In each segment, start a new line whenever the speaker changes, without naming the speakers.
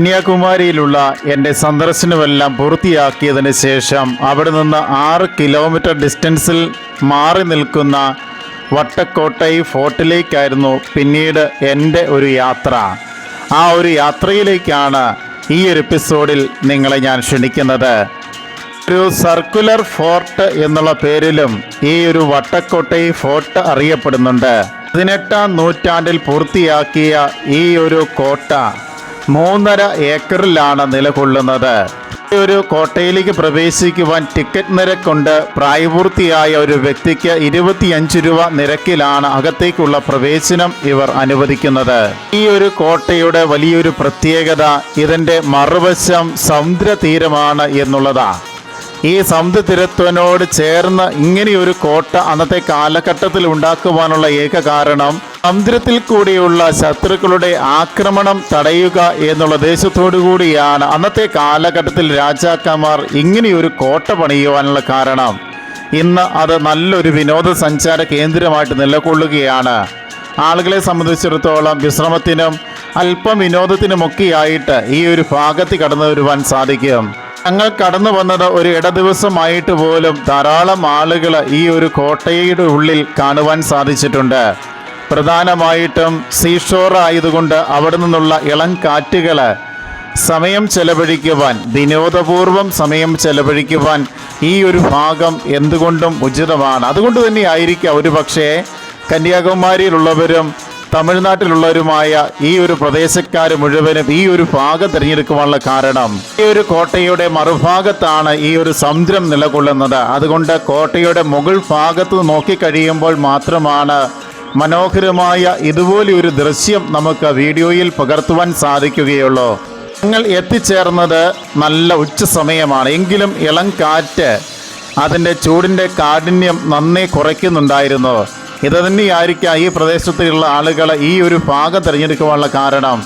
കന്യാകുമാരിയിലുള്ള എന്റെ സന്ദർശനമെല്ലാം പൂർത്തിയാക്കിയതിന് ശേഷം അവിടെ നിന്ന് ആറ് കിലോമീറ്റർ ഡിസ്റ്റൻസിൽ മാറി നിൽക്കുന്ന വട്ടക്കോട്ടൈ ഫോർട്ടിലേക്കായിരുന്നു പിന്നീട് എന്റെ ഒരു യാത്ര. ആ ഒരു യാത്രയിലേക്കാണ് ഈ ഒരു എപ്പിസോഡിൽ നിങ്ങളെ ഞാൻ ക്ഷണിക്കുന്നത്. ഒരു സർക്കുലർ ഫോർട്ട് എന്നുള്ള പേരിലും ഈ ഒരു വട്ടക്കോട്ടൈ ഫോർട്ട് അറിയപ്പെടുന്നുണ്ട്. പതിനെട്ടാം നൂറ്റാണ്ടിൽ പൂർത്തിയാക്കിയ ഈ ഒരു കോട്ട മൂന്നര ഏക്കറിലാണ് നിലകൊള്ളുന്നത്. ഒരു കോട്ടയിലേക്ക് പ്രവേശിക്കുവാൻ ടിക്കറ്റ് നിരക്കുണ്ട്. പ്രായപൂർത്തിയായ ഒരു വ്യക്തിക്ക് ഇരുപത്തിയഞ്ച് രൂപ നിരക്കിലാണ് അകത്തേക്കുള്ള പ്രവേശനം ഇവർ അനുവദിക്കുന്നത്. ഈ ഒരു കോട്ടയുടെ വലിയൊരു പ്രത്യേകത ഇതിന്റെ മറുവശം സമുദ്ര തീരമാണ് എന്നുള്ളതാണ് ഈ സമുദ്രത്തിരത്വനോട് ചേർന്ന് ഇങ്ങനെയൊരു കോട്ട അന്നത്തെ കാലഘട്ടത്തിൽ ഉണ്ടാക്കുവാനുള്ള ഏക കാരണം സമുദ്രത്തിൽ കൂടിയുള്ള ശത്രുക്കളുടെ ആക്രമണം തടയുക എന്നുള്ള ദേശത്തോടു കൂടിയാണ് അന്നത്തെ കാലഘട്ടത്തിൽ രാജാക്കന്മാർ ഇങ്ങനെയൊരു കോട്ട പണിയുവാനുള്ള കാരണം. ഇന്ന് അത് നല്ലൊരു വിനോദസഞ്ചാര കേന്ദ്രമായിട്ട് നിലകൊള്ളുകയാണ്. ആളുകളെ സംബന്ധിച്ചിടത്തോളം വിശ്രമത്തിനും അല്പം വിനോദത്തിനുമൊക്കെയായിട്ട് ഈ ഒരു ഭാഗത്ത് കടന്നു വരുവാൻ സാധിക്കും. ഞങ്ങൾ കടന്നു വന്നത് ഒരു ഇടദിവസമായിട്ട് പോലും ധാരാളം ആളുകൾ ഈ ഒരു കോട്ടയുടെ ഉള്ളിൽ കാണുവാൻ സാധിച്ചിട്ടുണ്ട്. പ്രധാനമായിട്ടും സീഷോർ ആയതുകൊണ്ട് അവിടെ നിന്നുള്ള ഇളം കാറ്റുകൾ സമയം ചെലവഴിക്കുവാൻ വിനോദപൂർവം സമയം ചെലവഴിക്കുവാൻ ഈ ഒരു ഭാഗം എന്തുകൊണ്ടും ഉചിതമാണ്. അതുകൊണ്ട് തന്നെ ആയിരിക്കാം ഒരു പക്ഷേ കന്യാകുമാരിയിലുള്ളവരും തമിഴ്നാട്ടിലുള്ളവരുമായ ഈ ഒരു പ്രദേശക്കാർ മുഴുവനും ഈ ഒരു ഭാഗം തിരഞ്ഞെടുക്കുവാനുള്ള കാരണം ഈ ഒരു കോട്ടയുടെ മറുഭാഗത്താണ് ഈ ഒരു സമുദ്രം നിലകൊള്ളുന്നത്. അതുകൊണ്ട് കോട്ടയുടെ മുകൾ ഭാഗത്ത് നോക്കിക്കഴിയുമ്പോൾ മാത്രമാണ് മനോഹരമായ ഇതുപോലെ ഒരു ദൃശ്യം നമുക്ക് വീഡിയോയിൽ പകർത്തുവാൻ സാധിക്കുകയുള്ളൂ. ഞങ്ങൾ എത്തിച്ചേർന്നത് നല്ല ഉച്ച സമയമാണ്. എങ്കിലും ഇളം കാറ്റ് അതിന്റെ ചൂടിന്റെ കാഠിന്യം നന്നേ കുറയ്ക്കുന്നുണ്ടായിരുന്നു. ഇത് തന്നെയായിരിക്കാം ഈ പ്രദേശത്തുള്ള ആളുകൾ ഈ ഒരു ഭാഗം തിരഞ്ഞെടുക്കുവാനുള്ള കാരണം.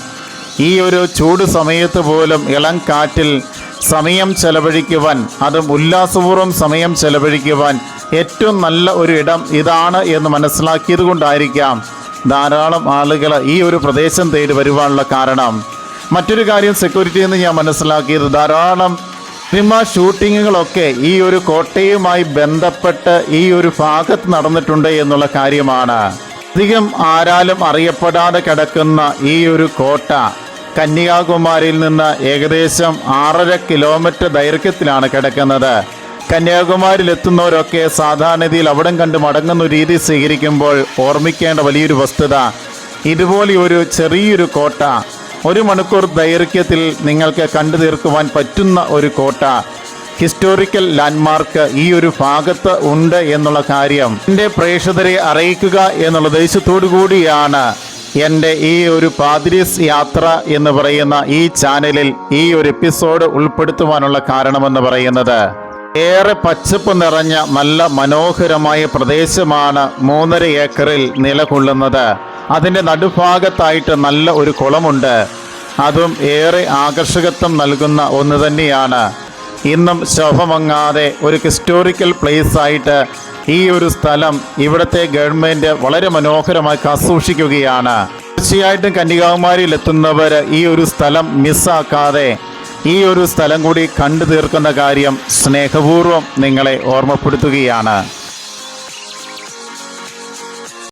ഈ ഒരു ചൂട് സമയത്ത് പോലും ഇളം കാറ്റിൽ സമയം ചെലവഴിക്കുവാൻ അതും ഉല്ലാസപൂർവം സമയം ചെലവഴിക്കുവാൻ ഏറ്റവും നല്ല ഒരു ഇടം ഇതാണ് എന്ന് മനസ്സിലാക്കിയത് കൊണ്ടായിരിക്കാം ധാരാളം ആളുകൾ ഈ ഒരു പ്രദേശം തേടി വരുവാനുള്ള കാരണം. മറ്റൊരു കാര്യം സെക്യൂരിറ്റി എന്ന് ഞാൻ മനസ്സിലാക്കിയത് ധാരാളം സിനിമ ഷൂട്ടിങ്ങുകളൊക്കെ ഈ ഒരു കോട്ടയുമായി ബന്ധപ്പെട്ട് ഈ ഒരു ഭാഗത്ത് നടന്നിട്ടുണ്ട് എന്നുള്ള കാര്യമാണ്. അധികം ആരാലും അറിയപ്പെടാതെ കിടക്കുന്ന ഈ ഒരു കോട്ട കന്യാകുമാരിയിൽ നിന്ന് ഏകദേശം ആറര കിലോമീറ്റർ ദൈർഘ്യത്തിലാണ് കിടക്കുന്നത്. കന്യാകുമാരിയിൽ എത്തുന്നവരൊക്കെ സാധാരണഗതിയിൽ അവിടം കണ്ട് മടങ്ങുന്ന രീതി സ്വീകരിക്കുമ്പോൾ ഓർമ്മിക്കേണ്ട വലിയൊരു വസ്തുത. ഇതുപോലെ ഒരു ചെറിയൊരു കോട്ട ഒരു മണിക്കൂർ ദൈർഘ്യത്തിൽ നിങ്ങൾക്ക് കണ്ടു തീർക്കുവാൻ പറ്റുന്ന ഒരു കോട്ട. ഹിസ്റ്റോറിക്കൽ ലാൻഡ്മാർക്ക് ഈ ഒരു ഭാഗത്ത് ഉണ്ട് എന്നുള്ള കാര്യം എന്റെ പ്രേക്ഷകരെ അറിയിക്കുക എന്നുള്ള ഉദ്ദേശത്തോടു കൂടിയാണ് എന്റെ ഈ ഒരു പാദ്രീസ് യാത്ര എന്ന് പറയുന്ന ഈ ചാനലിൽ ഈ ഒരു എപ്പിസോഡ് ഉൾപ്പെടുത്തുവാനുള്ള കാരണമെന്ന് പറയുന്നത്. ഏറെ പച്ചപ്പ് നിറഞ്ഞ നല്ല മനോഹരമായ പ്രദേശമാണ് മൂന്നര ഏക്കറിൽ നിലകൊള്ളുന്നത്. അതിന്റെ നടുഭാഗത്തായിട്ട് നല്ല ഒരു കുളമുണ്ട്. അതും ഏറെ ആകർഷകത്വം നൽകുന്ന ഒന്ന് തന്നെയാണ്. ഇന്നും ശോഭമങ്ങാതെ ഒരു ഹിസ്റ്റോറിക്കൽ പ്ലേസ് ആയിട്ട് ഈ ഒരു സ്ഥലം ഇവിടുത്തെ ഗവൺമെന്റ് വളരെ മനോഹരമായി കാസൂക്ഷിക്കുകയാണ് തീർച്ചയായിട്ടും കന്യാകുമാരിയിൽ എത്തുന്നവർ ഈ ഒരു സ്ഥലം മിസ്സാക്കാതെ ഈ ഒരു സ്ഥലം കൂടി കണ്ടു തീർക്കുന്ന കാര്യം സ്നേഹപൂർവം നിങ്ങളെ ഓർമ്മപ്പെടുത്തുകയാണ്.